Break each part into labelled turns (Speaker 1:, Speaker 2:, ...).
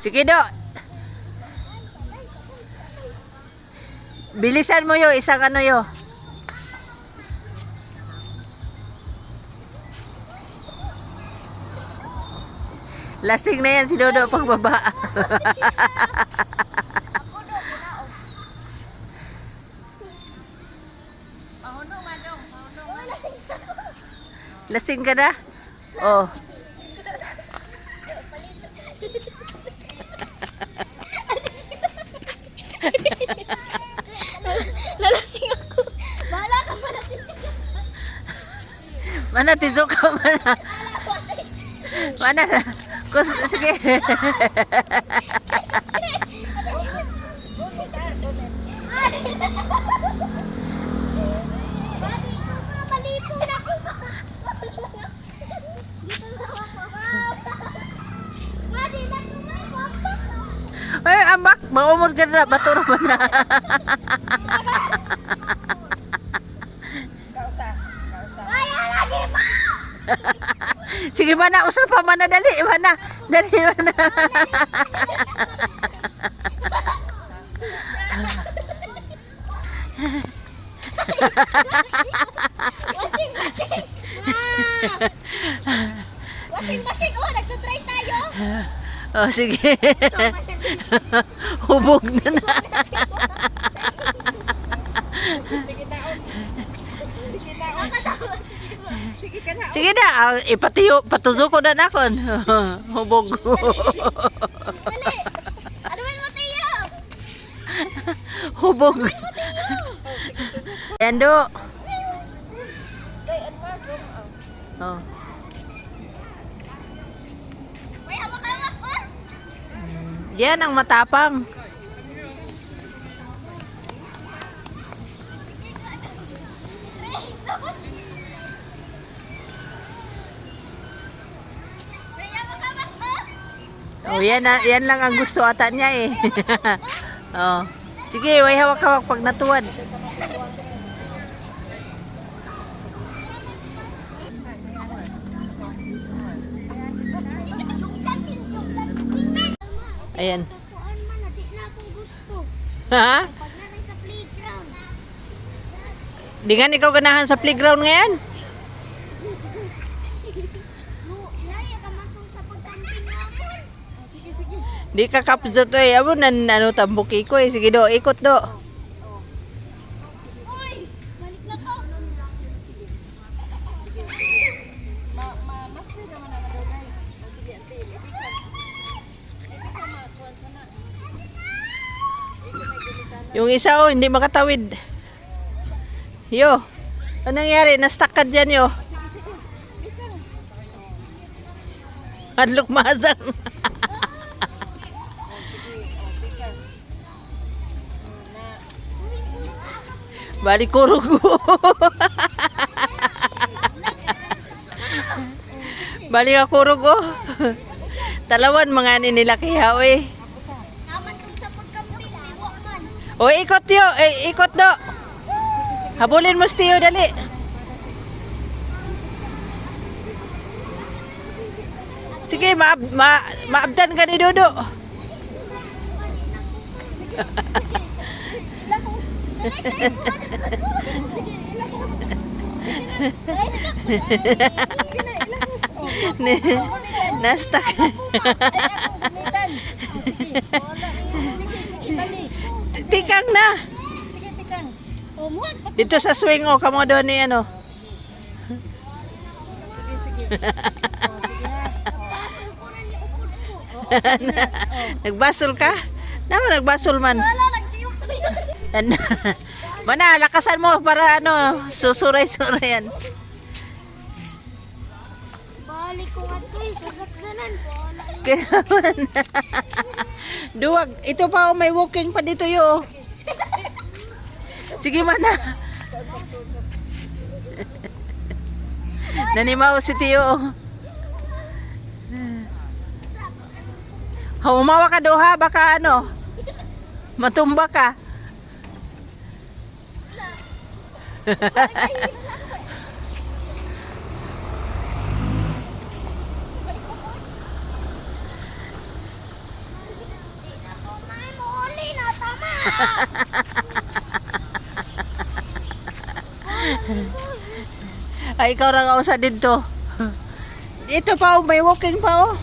Speaker 1: Sige do. Bilisan mo yo, isang ano yo. Lasing na yan si Dodo pagbaba. Lasing ka na? Oh.
Speaker 2: Lalasing ako. Bahala ka ka.
Speaker 1: Mana tiso ka mana. Mana na. Kus, sige. ka na, bato na.
Speaker 2: Kaya lagi pa.
Speaker 1: Sige mana, usap pa mana, dali, mana. Dali, mana.
Speaker 2: Washing machine. Washing machine. Oh, nagtutry tayo.
Speaker 1: Oh, sige. Hubog na na.
Speaker 2: Nakatawa.
Speaker 1: Sige na, ah, ipatiyo, patuzo ko na nakon. Hubog.
Speaker 2: Dali. Anuin mo, Tiyo.
Speaker 1: Hubog. Yan do. Oh. Yan ang matapang.
Speaker 2: Oh.
Speaker 1: Oh, yan, na- yan lang ang gusto ata niya eh. oh. Sige, way hawak-hawak pag natuwad. Ayan. Ha? Di nga ikaw ganahan sa playground ngayon?
Speaker 2: Ka.
Speaker 1: Di ka kapsot eh. Amo nan ano tambuki ko eh. Sige do, ikot do. Yung isa oh, hindi makatawid. Yo. Anong nangyari? Na-stuck ka dyan yo. Hadlok mazang. Balik kurog ko. Balik ako kurog ko. Talawan mga ni nila kihaw eh. O ikot yo, eh, ikot do. Habulin mo si Tiyo, dali. Sige, maab, ma, maabdan ka ni Dodo. Nastak. Tikang na.
Speaker 2: Oh, muhat. Pag
Speaker 1: Dito sa swing o, kamo doon ni ano.
Speaker 2: pasok ko na ni upod ko.
Speaker 1: Nagbasol ka? Naman nagbasol man. Ano? Mana, lakasan mo para ano, susuray-suray yan.
Speaker 2: Balik ko nga to eh, sasaksanan.
Speaker 1: Duwag, ito pa oh, may walking pa dito yo. Sige mana. Nanimaw si Tiyo. Humawa ka doha, baka ano, matumba ka. Ay, ikaw ra ka usa dito. Ito pa, oh, may walking pa, oh.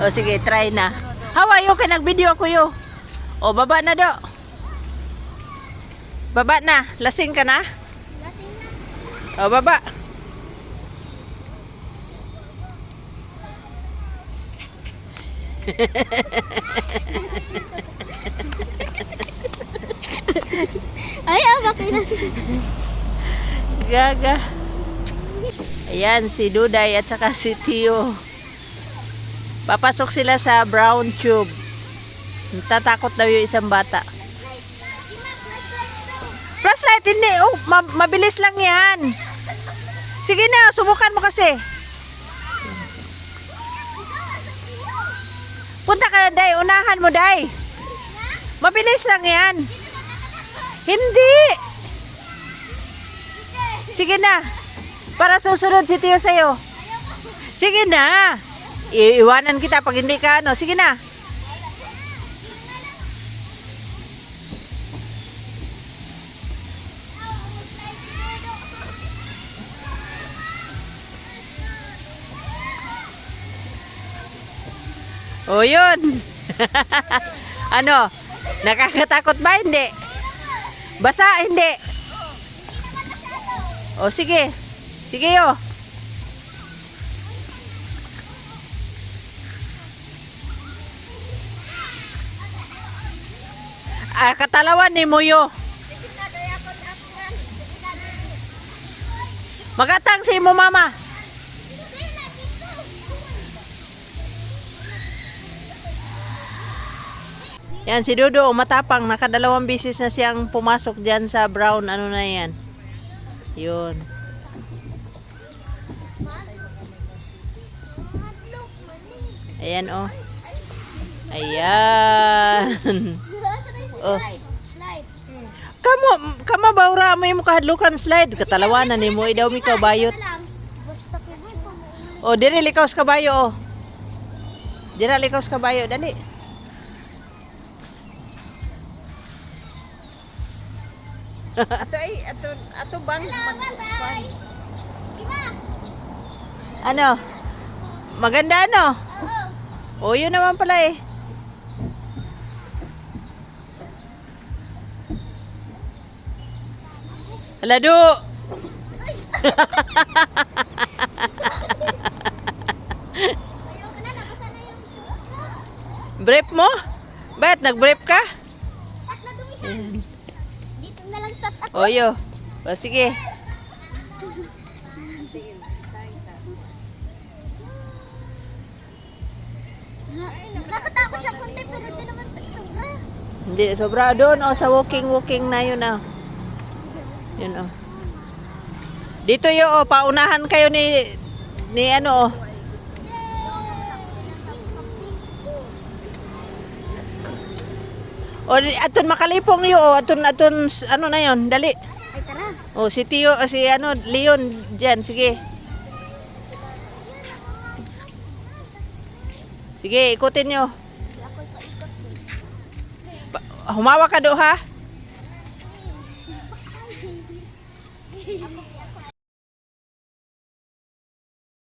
Speaker 1: O, sige, try na. Hawa, yo, kay nag-video ako, yo. O, baba na, do. Baba na. Lasing ka na?
Speaker 2: Lasing na.
Speaker 1: O, baba.
Speaker 2: Ay, ah, bakit na
Speaker 1: Gaga. Ayan, si Duday at saka si Tio. Papasok sila sa brown tube. Tatakot daw yung isang bata. Flashlight, hindi. Oh, ma- mabilis lang yan. Sige na, subukan mo kasi. Punta ka na, Day. Unahan mo, Day. Mabilis lang yan. Hindi. Sige na. Para susunod si Tio sa'yo. Sige na. Iiwanan kita pag hindi ka ano. Sige na. O yun. ano? Nakakatakot ba? Hindi. Basa? Hindi. O sige. Sige yo. Ah, katalawan ni Muyo. Magatang si mo mama. Yan si Dodo, oh, matapang. Nakadalawang bisis na siyang pumasok dyan sa brown. Ano na yan? Yun. Ayan oh. Ayan. Oh. Kamo, kamo bawra mo yung kahadlukan slide. Katalawanan ni mo idaw mi kabayot.
Speaker 2: Basta ko
Speaker 1: O, dire likaw sa kabayo oh. Dire likaw sa kabayo, dali. Ato ay, ato, ato bang
Speaker 2: Patay. Iba.
Speaker 1: Ano? Maganda ano?
Speaker 2: Oo.
Speaker 1: O, yun naman pala eh. Alado!
Speaker 2: Ayoko na, nabasa na yung
Speaker 1: Brief mo? Ba't nag-brief ka? Oyo. O, sige.
Speaker 2: Nakakatakot siya konti pero di naman sobra.
Speaker 1: Hindi, sobra doon. O, sa walking-walking na yun ah. Yun o. Dito yun o, paunahan kayo ni, ni ano o. O, aton makalipong yun o. Aton, aton, ano na yun, dali.
Speaker 2: Ay tara.
Speaker 1: O, si Tio, o, si ano, Leon, dyan, sige. Sige, ikutin nyo. Pa- Humawa ka do ha.